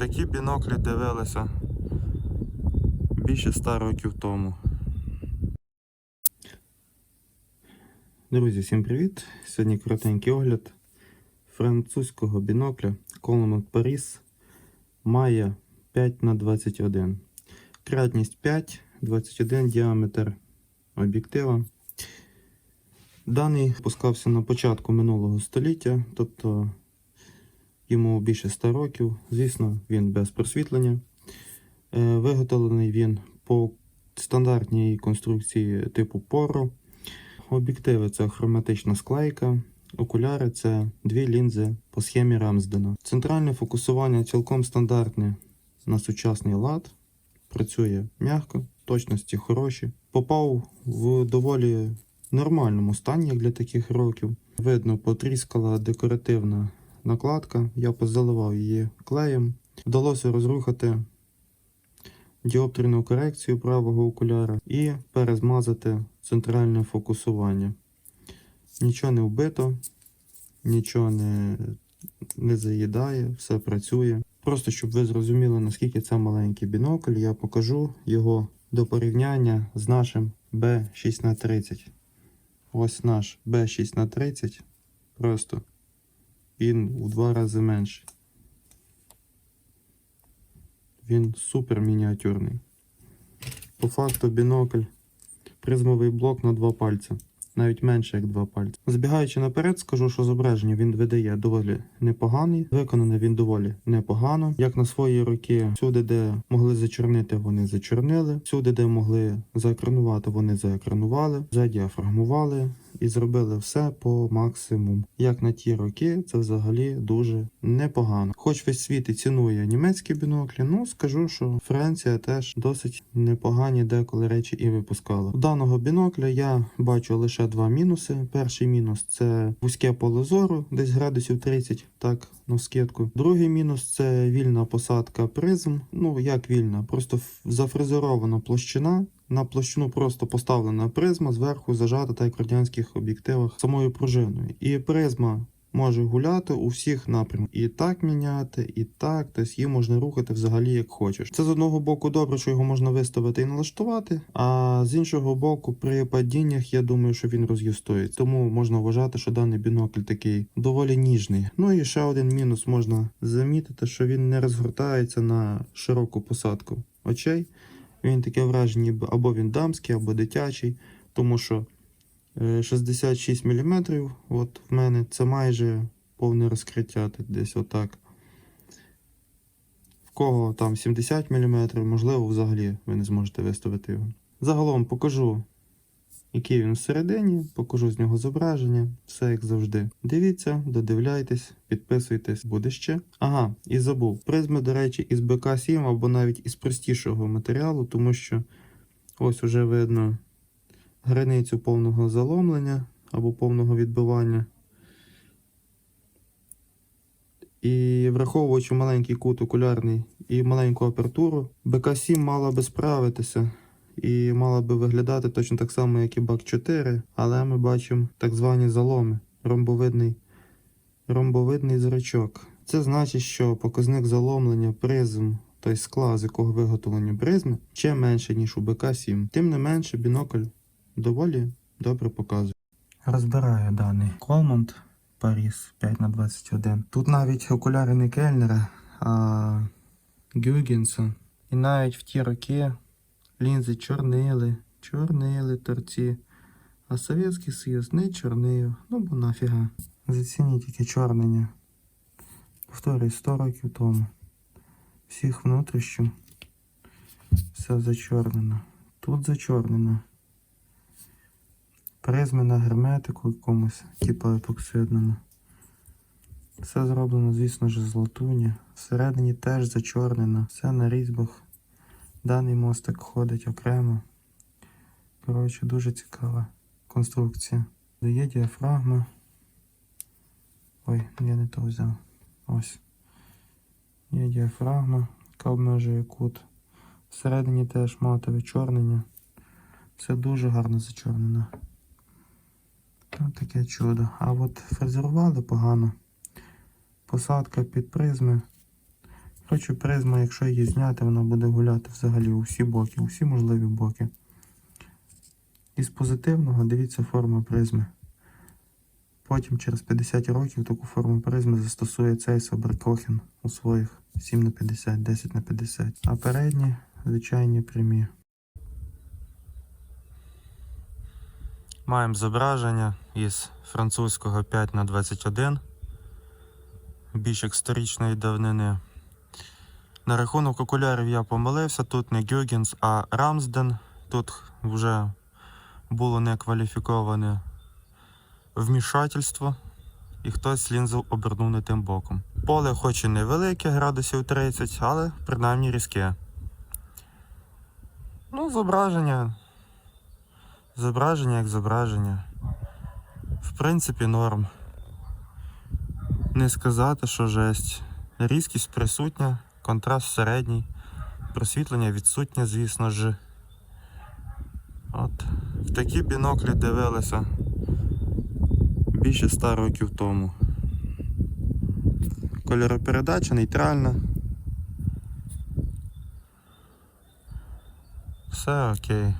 Такі біноклі дивилися більше 100 років тому. Друзі, всім привіт! Сьогодні коротенький огляд французького бінокля Coleman Paris Maya 5х21. Кратність 5, 21 діаметр об'єктива. Даний пускався на початку минулого століття, тобто йому більше 100 років. Звісно, він без просвітлення. Е, Виготовлений він по стандартній конструкції типу Поро. Об'єктиви це хроматична склейка, окуляри це дві лінзи по схемі Рамсдена. Центральне фокусування цілком стандартне на сучасний лад. Працює м'яко, точності хороші. Попав в доволі нормальному стані, як для таких років. Видно, потріскала декоративна накладка. Я позаливав її клеєм. Вдалося розрухати діоптрійну корекцію правого окуляра і перезмазати центральне фокусування. Нічого не вбито, нічого не, не заїдає, все працює. Просто щоб ви зрозуміли, наскільки це маленький бінокль, я покажу його до порівняння з нашим B6х30. Ось наш B6х30. Просто він у два рази менший. Він супер мініатюрний. По факту бінокль призмовий блок на два пальця. Навіть менше як два пальці. Збігаючи наперед, скажу, що зображення він видає доволі непоганий. Виконаний він доволі непогано. Як на свої роки, всюди, де могли зачорнити, вони зачорнили. Всюди, де могли заекранувати, вони заекранували, задіафрагмували і зробили все по максимуму. Як на ті роки, це взагалі дуже непогано. Хоч весь світ і цінує німецькі біноклі, ну скажу, що Франція теж досить непогані деколи речі і випускала. У даного бінокля я бачу лише два мінуси. Перший мінус це вузьке поле зору, десь градусів 30, так на скидку. Другий мінус це вільна посадка призм. Ну як вільна, просто зафрезерована площина. На площину просто поставлена призма, зверху зажата, так як в радянських об'єктивах, самою пружиною. І призма може гуляти у всіх напрямках. І так міняти, і так, тобто її можна рухати взагалі як хочеш. Це з одного боку добре, що його можна виставити і налаштувати, а з іншого боку, при падіннях я думаю, що він роз'юстується. Тому можна вважати, що даний бінокль такий доволі ніжний. Ну і ще один мінус можна замітити, що він не розгортається на широку посадку очей. Він таке враження, або він дамський, або дитячий, тому що е, 66 мм, от в мене це майже повне розкриття, десь отак. В кого там 70 мм, можливо, взагалі ви не зможете виставити його. Загалом покажу, який він всередині, покажу з нього зображення, все як завжди. Дивіться, додивляйтесь, підписуйтесь, буде ще. Ага, і забув. Призми, до речі, із БК7 або навіть із простішого матеріалу, тому що ось уже видно границю повного заломлення або повного відбивання. І враховуючи маленький кут окулярний і маленьку апертуру, БК7 мала би справитися і мала би виглядати точно так само, як і БАК4, але ми бачимо так звані заломи, ромбовидний, ромбовидний зрачок. Це значить, що показник заломлення призм, тобто скла, з якого виготовлені призми, ще менше, ніж у БК7. Тим не менше, бінокль доволі добре показує. Розбираю даний Колмонт Паріс 5х21. Тут навіть окуляри не Кельнера, а Гюгінса. І навіть в ті роки лінзи чорнили, чорнили торці. А Совєтський Союз не чорнив. Ну бо нафіга. Зацініть тільки чорнення. Повторюю, 100 років тому. Всіх внутрішньо все зачорнено. Тут зачорнено. Призми на герметику якомусь, типу епоксидному. Все зроблено, звісно ж, з латуні. Всередині теж зачорнено. Все на різьбах. Даний мостик ходить окремо. Коротше, дуже цікава конструкція. Є діафрагма. Ой, я не то взяв. Ось. Є діафрагма, яка обмежує кут. Всередині теж матове чорнення. Все дуже гарно зачорнено. Ось таке чудо. А от фрезерували погано. Посадка під призми. Коротше, призма, якщо її зняти, вона буде гуляти взагалі у всі боки, у всі можливі боки. Із позитивного дивіться форма призми. Потім через 50 років таку форму призми застосує цей Соберкохен у своїх 7 на 50, 10 на 50. А передні звичайні прямі. Маємо зображення із французького 5 на 21 більш як сторічної давнини. На рахунок окулярів я помилився. Тут не Гюгенс, а Рамсден. Тут вже було некваліфіковане вмішательство, і хтось лінзу обернув не тим боком. Поле хоч і невелике, градусів 30, але принаймні різке. Ну, зображення. Зображення як зображення. В принципі, норм. Не сказати, що жесть. Різкість присутня, контраст середній, просвітлення відсутнє, звісно ж. От. В такі біноклі дивилися більше 100 років тому. Кольоропередача нейтральна. Все окей.